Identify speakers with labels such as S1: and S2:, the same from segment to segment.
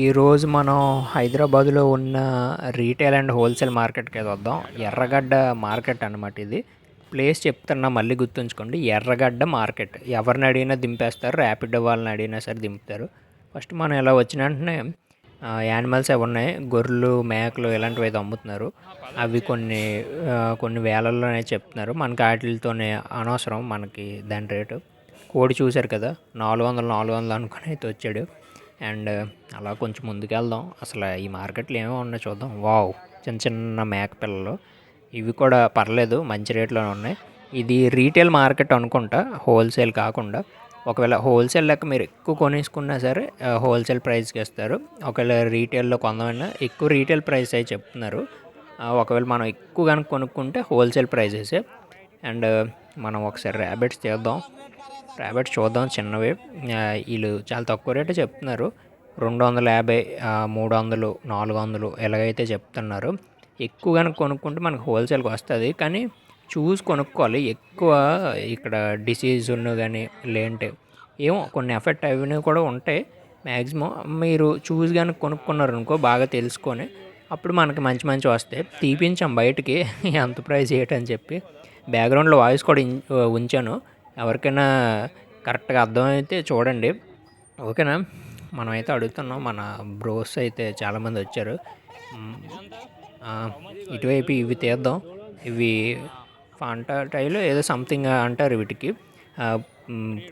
S1: ఈరోజు మనం హైదరాబాద్లో ఉన్న రీటైల్ అండ్ హోల్సేల్ మార్కెట్కి వద్దాం. ఎర్రగడ్డ మార్కెట్ అనమాట ఇది. ప్లేస్ చెప్తున్నా మళ్ళీ గుర్తుంచుకోండి. ఎర్రగడ్డ మార్కెట్. ఎవరిని అడిగినా దింపేస్తారు. ర్యాపిడ్ వాళ్ళని అడిగినా సరే దింపుతారు. ఫస్ట్ మనం ఇలా వచ్చిన వెంటనే యానిమల్స్ అవి ఉన్నాయి. గొర్రెలు మేకలు ఇలాంటివి అయితే అమ్ముతున్నారు. అవి కొన్ని కొన్ని వేలల్లోనే చెప్తున్నారు. మనకి వాటితోనే అనవసరం మనకి దాని రేటు. కోడి చూశారు కదా నాలుగు వందలు నాలుగు వందలు అనుకుని అయితే వచ్చాడు. అండ్ అలా కొంచెం ముందుకు వెళ్దాం అసలు ఈ మార్కెట్లో ఏమేమి ఉన్నాయో చూద్దాం. వావ్ చిన్న చిన్న మేక పిల్లలు. ఇవి కూడా పర్లేదు మంచి రేట్లోనే ఉన్నాయి. ఇది రీటైల్ మార్కెట్ అనుకుంటా హోల్సేల్ కాకుండా. ఒకవేళ హోల్సేల్ లెక్క మీరు ఎక్కువ కొనేసుకున్నా సరే హోల్సేల్ ప్రైస్కి ఇస్తారు. ఒకవేళ రీటైల్లో కొందామన్నా ఎక్కువ రీటైల్ ప్రైస్ అయి చెప్తున్నారు. ఒకవేళ మనం ఎక్కువ కనుక కొనుక్కుంటే హోల్సేల్ ప్రైజెస్ అండ్ మనం ఒకసారి ర్యాబిట్స్ చేద్దాం ర్యాబిట్స్ చూద్దాం చిన్నవి. వీళ్ళు చాలా తక్కువ రేటు చెప్తున్నారు. రెండు వందల యాభై మూడు వందలు నాలుగు వందలు ఎలాగైతే చెప్తున్నారు. ఎక్కువ కనుక కొనుక్కుంటే మనకు హోల్సేల్కి వస్తుంది. కానీ చూసి కొనుక్కోవాలి. ఎక్కువ ఇక్కడ డిసీజ్ ఉన్న కానీ లేంటే ఏమో కొన్ని ఎఫెక్ట్ అవినవి కూడా ఉంటాయి. మ్యాక్సిమం మీరు చూసి కనుక కొనుక్కున్నారు అనుకో బాగా తెలుసుకొని అప్పుడు మనకి మంచి మంచి వస్తాయి. తీపించాం బయటికి. ఎంత ప్రైస్ ఏంటని చెప్పి. బ్యాక్గ్రౌండ్లో వాయిస్ కూడా ఉంచాను. ఎవరికైనా కరెక్ట్గా అర్థమైతే చూడండి. ఓకేనా? మనమైతే అడుగుతున్నాం. మన బ్రోస్ అయితే చాలామంది వచ్చారు. ఇటువైపు ఇవి తీద్దాం. ఇవి ఫాంటా టైలు ఏదో సంథింగ్ అంటారు వీటికి.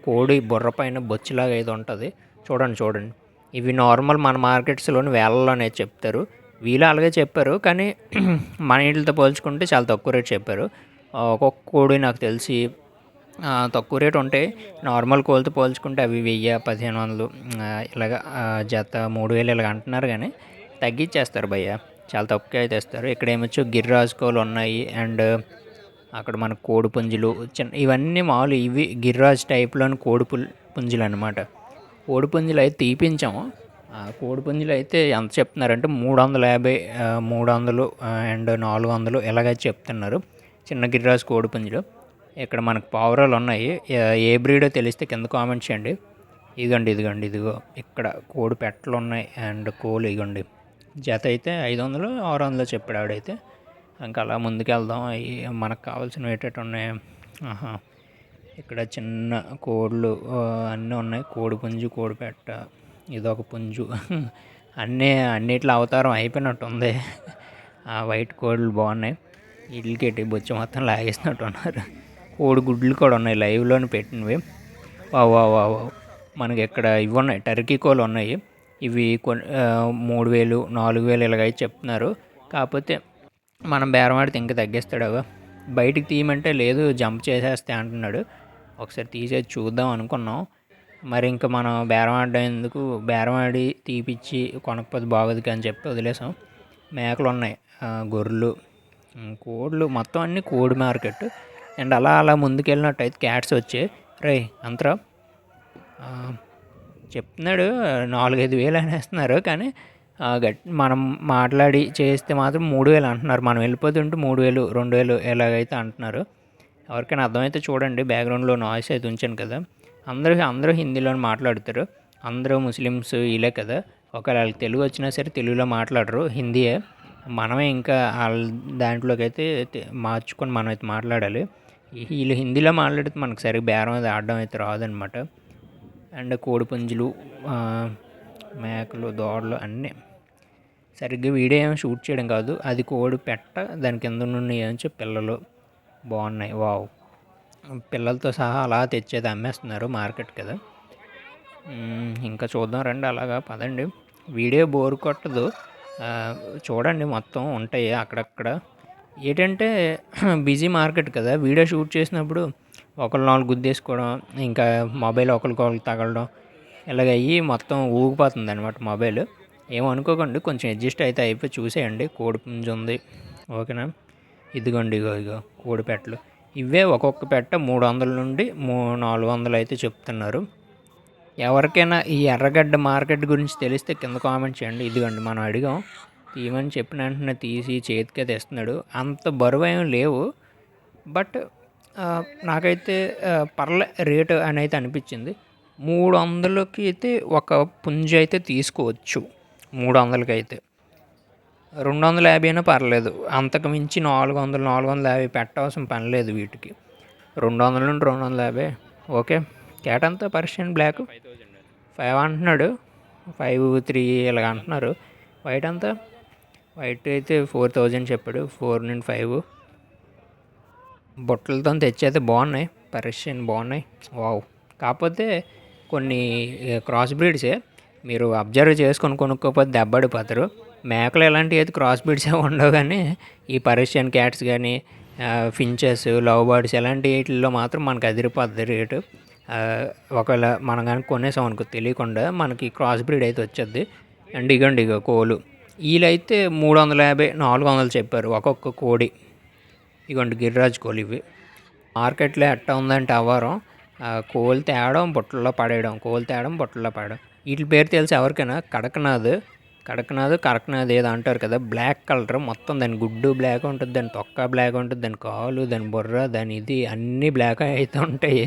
S1: కోడి బుర్ర పైన బొచ్చులాగా ఏదో ఉంటుంది. చూడండి చూడండి. ఇవి నార్మల్ మన మార్కెట్స్లోని వేలలోనే చెప్తారు. వీళ్ళు అలాగే చెప్పారు కానీ మన ఇంటితో పోల్చుకుంటే చాలా తక్కువ రేట్ చెప్పారు. ఒక్కొక్క కోడి నాకు తెలిసి తక్కువ రేట్ ఉంటాయి. నార్మల్ కోళ్ళతో పోల్చుకుంటే అవి వెయ్యి పదిహేను వందలు ఇలాగ జత మూడు వేలు ఇలాగ అంటున్నారు కానీ తగ్గించేస్తారు భయ్య. చాలా తక్కువ అయితే ఇస్తారు. ఇక్కడ ఏమొచ్చు? గిర్రాజు కోళ్ళు ఉన్నాయి అండ్ అక్కడ మన కోడి పుంజులు చిన్న ఇవన్నీ మామూలు ఇవి గిర్రాజ్ టైప్లోని కోడి పుంజులు అనమాట కోడి పుంజులు అయితే తీపించాము. ఆ కోడి పుంజులు అయితే ఎంత చెప్తున్నారంటే మూడు వందల యాభై మూడు వందలు అండ్ నాలుగు వందలు ఇలాగైతే చెప్తున్నారు. చిన్న గిర్రాజు కోడి పుంజులు. ఇక్కడ మనకు పావురాలు ఉన్నాయి. ఏ- బ్రీడో తెలిస్తే కింద కామెంట్ చేయండి. ఇదిగోండి ఇదిగోండి ఇదిగో. ఇక్కడ కోడి పెట్టలు ఉన్నాయి అండ్ కోళ్ళు ఇదిగోండి. జత అయితే ఐదు వందలు ఆరు వందలు చెప్పాడు ఆవిడైతే. ఇంకా అలా ముందుకు వెళ్దాం అవి మనకు కావాల్సినవి ఏంటంటే ఉన్నాయి? ఆహా. ఇక్కడ చిన్న కోళ్ళు అన్నీ ఉన్నాయి. కోడి పుంజు కోడి పెట్ట ఇదొక పుంజు. అన్నీ అన్నిట్లో అవతారం అయిపోయినట్టు ఉంది. ఆ వైట్ కోళ్ళు బాగున్నాయి. వీటికి బొచ్చు మొత్తం లాగేసినట్టు ఉన్నారు. కోడి గుడ్లు కూడా ఉన్నాయి లైవ్లోని పెట్టినవి. వా వా మనకి ఇక్కడ ఇవి ఉన్నాయి? టర్కీ కోళ్ళు ఉన్నాయి. ఇవి కొన్ని మూడు వేలు నాలుగు వేలు ఇలాగైతే చెప్తున్నారు. కాకపోతే మనం బేరమాడితే ఇంకా తగ్గిస్తాడు అవ బయటికి తీయమంటే లేదు జంప్ చేసేస్తే అంటున్నాడు. ఒకసారి తీసేసి చూద్దాం అనుకున్నాం. మరి ఇంకా మనం బేరం ఆడడం ఎందుకు? బేరం ఆడి తీపిచ్చి కొనకపోతే బాగోదు అని చెప్పి వదిలేసాం. మేకలు ఉన్నాయి. గొర్రెలు కోళ్ళు మొత్తం అన్ని కోడి మార్కెట్. అండ్ అలా అలా ముందుకెళ్ళినట్టయితే క్యాట్స్ వచ్చాయి రే అంతరా చెప్తున్నాడు నాలుగైదు వేలు అనేస్తున్నారు కానీ గట్ మనం మాట్లాడి చేస్తే మాత్రం మూడు వేలు అంటున్నారు. మనం వెళ్ళిపోతుంటే మూడు వేలు రెండు వేలు ఎలాగైతే అంటున్నారు. ఎవరికైనా అర్థమైతే చూడండి బ్యాక్గ్రౌండ్లో నాయిస్ అయితే ఉంచాను కదా. అందరూ అందరూ హిందీలో మాట్లాడతారు. అందరూ ముస్లిమ్స్ ఇలా కదా. ఒకవేళ వాళ్ళకి తెలుగు వచ్చినా సరే తెలుగులో మాట్లాడరు హిందీయే. మనమే ఇంకా వాళ్ళ దాంట్లోకి అయితే మార్చుకొని మనం అయితే మాట్లాడాలి. వీళ్ళు హిందీలో మాట్లాడితే మనకు సరిగ్గా బేరం అది ఆడడం అయితే రాదనమాట. అండ్ కోడి పుంజులు మేకలు దోడలు అన్నీ సరిగ్గా వీడియో ఏమి షూట్ చేయడం కాదు. అది కోడి పెట్ట దాని కింద నుండి ఏమొచ్చి పిల్లలు బాగున్నాయి. వావ్. పిల్లలతో సహా అలా తెచ్చేది అమ్మేస్తున్నారు మార్కెట్ కదా. ఇంకా చూద్దాం రండి అలాగా పదండి. వీడియో బోర్ కొట్టదు. చూడండి మొత్తం ఉంటాయి అక్కడక్కడ. ఏంటంటే బిజీ మార్కెట్ కదా. వీడియో షూట్ చేసినప్పుడు ఒకళ్ళు నాలుగు గుద్దేసుకోవడం ఇంకా మొబైల్ ఒకరికొకరు తగలడం ఇలాగ అయ్యి మొత్తం ఊగిపోతుంది అనమాట మొబైల్ ఏమనుకోకండి కొంచెం అడ్జస్ట్ అయితే అయిపోయి చూసేయండి. కోడి పుంజు ఉంది. ఓకేనా? ఇదిగోండి ఇగో ఇగో కోడి పెట్టలు. ఇవే ఒక్కొక్క పెట్ట మూడు వందల నుండి మూ నాలుగు వందలు అయితే చెప్తున్నారు. ఎవరికైనా ఈ ఎర్రగడ్డ మార్కెట్ గురించి తెలిస్తే కింద కామెంట్ చేయండి. ఇదిగోండి మనం అడిగాం. తీయమని చెప్పిన వెంటనే తీసి చేతికి అయితే ఇస్తున్నాడు అంత బరువు ఏం లేవు. బట్ నాకైతే ఆ, పర్లే రేటు అని అయితే అనిపించింది. మూడు వందలకి అయితే ఒక పుంజు అయితే తీసుకోవచ్చు. మూడు వందలకి అయితే రెండు వందల యాభై అయినా పర్లేదు. అంతకు మించి నాలుగు వందలు నాలుగు వందల యాభై పెట్టవలసిన పని లేదు వీటికి. రెండు వందల నుండి రెండు వందల యాభై. ఓకే? క్యాట్ అంతా పర్షియన్ బ్లాక్. ఫైవ్ అంటున్నాడు. ఫైవ్ త్రీ ఇలాగ అంటున్నారు. వైట్ అంతా? వైట్ అయితే ఫోర్ థౌజండ్ చెప్పాడు. ఫోర్ నుండి ఫైవ్ బొట్టలతో తెచ్చైతే బాగున్నాయి. పర్షియన్ బాగున్నాయి. వావ్ కాకపోతే కొన్ని క్రాస్ బ్రీడ్సే మీరు అబ్జర్వ్ చేసుకొని కొనుక్కోకపోతే దెబ్బడిపోతారు మేకలు ఇలాంటివి అయితే క్రాస్ బ్రీడ్స్ ఉండవు కానీ ఈ పర్షియన్ క్యాట్స్ కానీ ఫించెస్ లవ్ బర్డ్స్ ఇలాంటి వీటిల్లో మాత్రం మనకు అదిరిపోద్ది రేటు. ఒకవేళ మనం కానీ కొనేసాం అనుకో తెలియకుండా మనకి క్రాస్ బ్రీడ్ అయితే వచ్చేది అండ్ ఇగోండి ఇగో కోలు. వీళ్ళైతే మూడు వందల యాభై నాలుగు వందలు చెప్పారు ఒక్కొక్క కోడి. ఇగోండి గిరిరాజ్ కోలు ఇవి. మార్కెట్లో ఎట్టా ఉందంటే అవ్వరం. కోలు తేడం బుట్టల్లో పడేయడం కోలు తేడం బుట్టల్లో పడడం. వీటి పేరు తెలిసి ఎవరికైనా కడకనాథ్ కడకనాథ్ కరకనాథ్ ఏదో అంటారు కదా బ్లాక్ కలర్ మొత్తం దాని గుడ్డు బ్లాక్ ఉంటుంది దాని తొక్క బ్లాక్ ఉంటుంది దాని కాలు దాని బుర్ర దాని ఇది అన్నీ బ్లాక్ అయితే ఉంటాయి.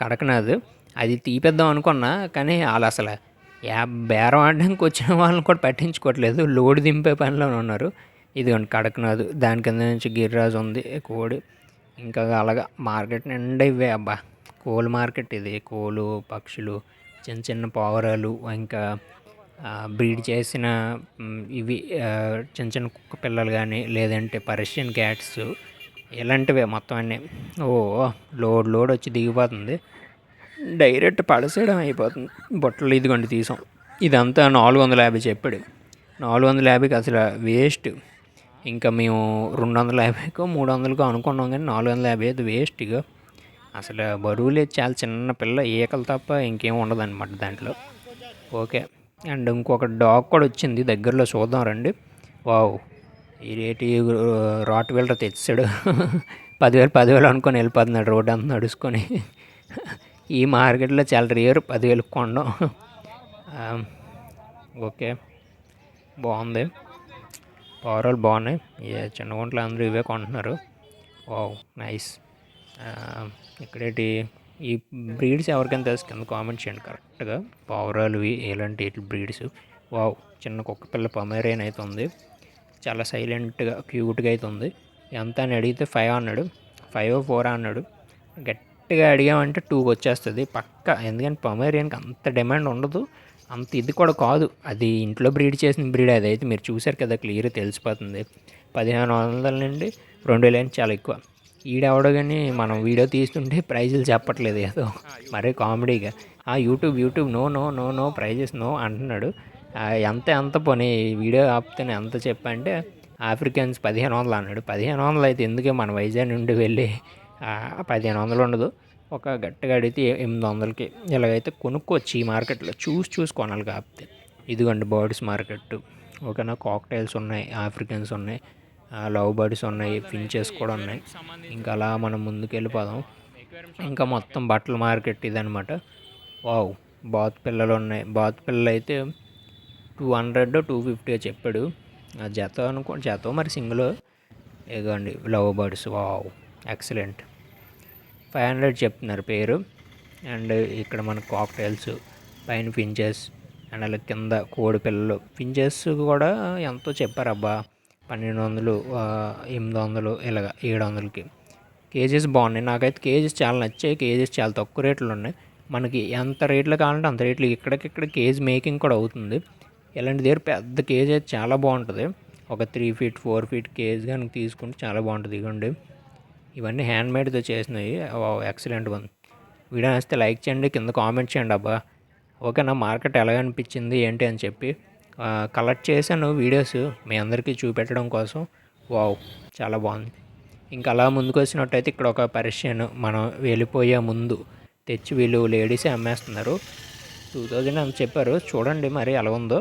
S1: కడకనాథ్. అది తీపిద్దాం అనుకున్నా కానీ వాళ్ళు అసలు యా బేరం ఆడడానికి వచ్చిన వాళ్ళని కూడా పట్టించుకోవట్లేదు. లోడ్ దింపే పనిలో ఉన్నారు. ఇదిగోండి కడకనాథ్. దాని కింద నుంచి గిరిరాజు ఉంది కోడి. ఇంకా అలాగా మార్కెట్ నిండా ఇవే అబ్బా. కోల్ మార్కెట్ ఇది. కోలు పక్షులు చిన్న చిన్న పావురాలు ఇంకా బ్రీడ్ చేసిన ఇవి చిన్న చిన్న కుక్క పిల్లలు కానీ లేదంటే పర్షియన్ క్యాట్స్ ఇలాంటివే మొత్తం అన్నీ. ఓ లోడ్ లోడ్ వచ్చి దిగిపోతుంది. డైరెక్ట్ పడసేయడం అయిపోతుంది. బొట్టలు ఇదిగోండి తీసాం. ఇదంతా నాలుగు వందల యాభై చెప్పాడు. నాలుగు వందల యాభైకి అసలు వేస్ట్. ఇంకా మేము రెండు వందల యాభైకో మూడు వందలకో అనుకున్నాం కానీ నాలుగు వందల యాభై అది వేస్ట్ ఇక అసలు బరువు లేదు. చాలా చిన్న పిల్ల ఈకలు తప్ప ఇంకేం ఉండదన్నమాట దాంట్లో. ఓకే. అండ్ ఇంకొక డాగ్ కూడా వచ్చింది. దగ్గరలో చూద్దాం రండి. వావ్. ఈ రాట్ వీలర్ తెచ్చాడు. పదివేలు పదివేలు అనుకొని వెళ్ళిపోతున్నాడు. రోడ్ అంతా నడుచుకొని. ఈ మార్కెట్లో చాలా రేరు పదివేలకు కొనడం. ఓకే. బాగుంది. పవరాలు బాగున్నాయి. చిన్న గుంటలు అందరూ ఇవే కొంటున్నారు. Wow nice. ఇక్కడేటి ఈ బ్రీడ్స్ ఎవరికైనా తెలుసు కింద కామెంట్ చేయండి. కరెక్ట్గా పావురాలు ఇలాంటి బ్రీడ్స్. వావ్ చిన్న కుక్క పిల్ల పమేరియన్ అయితే ఉంది. చాలా సైలెంట్గా క్యూట్గా అయితే ఉంది. ఎంత అని అడిగితే ఫైవ్ అన్నాడు. ఫైవ్ ఫోర్ అన్నాడు. గట్టిగా అడిగామంటే టూకి వచ్చేస్తుంది. పక్క. ఎందుకంటే పమేరియన్కి అంత డిమాండ్ ఉండదు. అంత ఇది కూడా కాదు. అది ఇంట్లో బ్రీడ్ చేసిన బ్రీడ్ అది. అయితే మీరు చూసారు కదా క్లియర్ తెలిసిపోతుంది. పదిహేను వందల నుండి రెండు వేలు చాలా ఎక్కువ. ఈడెవడో కానీ మనం వీడియో తీస్తుంటే ప్రైజులు చెప్పట్లేదు ఏదో. మరీ కామెడీగా. ఆ YouTube YouTube. No no no no prices no అంటున్నాడు. ఎంత ఎంత పోనీ వీడియో ఆపితేనే ఎంత చెప్పంటే ఆఫ్రికన్స్ పదిహేను వందలు అన్నాడు. పదిహేను వందలు అయితే ఎందుకే మన వైజాగ్ నుండి వెళ్ళి పదిహేను వందలు ఉండదు. ఒక గట్టిగా అడిగితే ఎనిమిది వందలకి. ఇలాగైతే కొనుక్కోవచ్చు ఈ మార్కెట్లో. చూసి చూసి కొనాలి కాకపోతే. ఇదిగోండి బర్డ్స్ మార్కెట్ ఓకేనా? కాక్టైల్స్ ఉన్నాయి ఆఫ్రికన్స్ ఉన్నాయి లవ్ బర్డ్స్ ఉన్నాయి ఫించెస్ కూడా ఉన్నాయి. ఇంకా అలా మనం ముందుకు వెళ్ళిపోదాం ఇంకా మొత్తం బట్టల మార్కెట్ ఇదనమాట వావ్! బాత్ పిల్లలు ఉన్నాయి. బాత్ పిల్లలు అయితే టూ హండ్రెడ్ టూ ఫిఫ్టీ చెప్పాడు. ఆ జత అనుకో జత మరి సింగిల్. ఇదిగోండి love birds. Wow excellent. Five hundred చెప్తున్నారు పేరు. అండ్ ఇక్కడ మన కాక్టైల్స్ పైన ఫించెస్ అండ్ అలా కింద కోడి పిల్లలు. ఫించెస్ కూడా ఎంతో చెప్పారబ్బా పన్నెండు వందలు ఎనిమిది వందలు ఇలాగ ఏడు వందలకి. కేజెస్ బాగున్నాయి. నాకైతే కేజెస్ చాలా నచ్చాయి. కేజెస్ చాలా తక్కువ రేట్లు ఉన్నాయి మనకి ఎంత రేట్లు కావాలంటే అంత రేట్లు. ఇక్కడికిక్కడ కేజీ మేకింగ్ కూడా అవుతుంది. ఇలాంటి దగ్గర పెద్ద కేజ్ అయితే చాలా బాగుంటుంది. ఒక three feet four feet cage కనుక తీసుకుంటే చాలా బాగుంటుంది. ఇవ్వండి ఇవన్నీ హ్యాండ్ మేడ్తో చేసినవి. ఎక్సలెంట్ ఉంది వీడియో నచ్చితే లైక్ చేయండి. కింద కామెంట్ చేయండి అబ్బా. ఓకే నా మార్కెట్ ఎలా అనిపించింది ఏంటి అని చెప్పి. కలెక్ట్ చేశాను వీడియోస్ మీ అందరికీ చూపెట్టడం కోసం. వావ్ చాలా బాగుంది. ఇంకా అలా ముందుకు వచ్చినట్టయితే ఇక్కడ ఒక పర్షియన్ మనం వెళ్ళిపోయే ముందు తెచ్చి వీళ్ళు లేడీసే అమ్మేస్తున్నారు. టూ థౌజండ్ అని చెప్పారు. చూడండి మరి ఎలా ఉందో.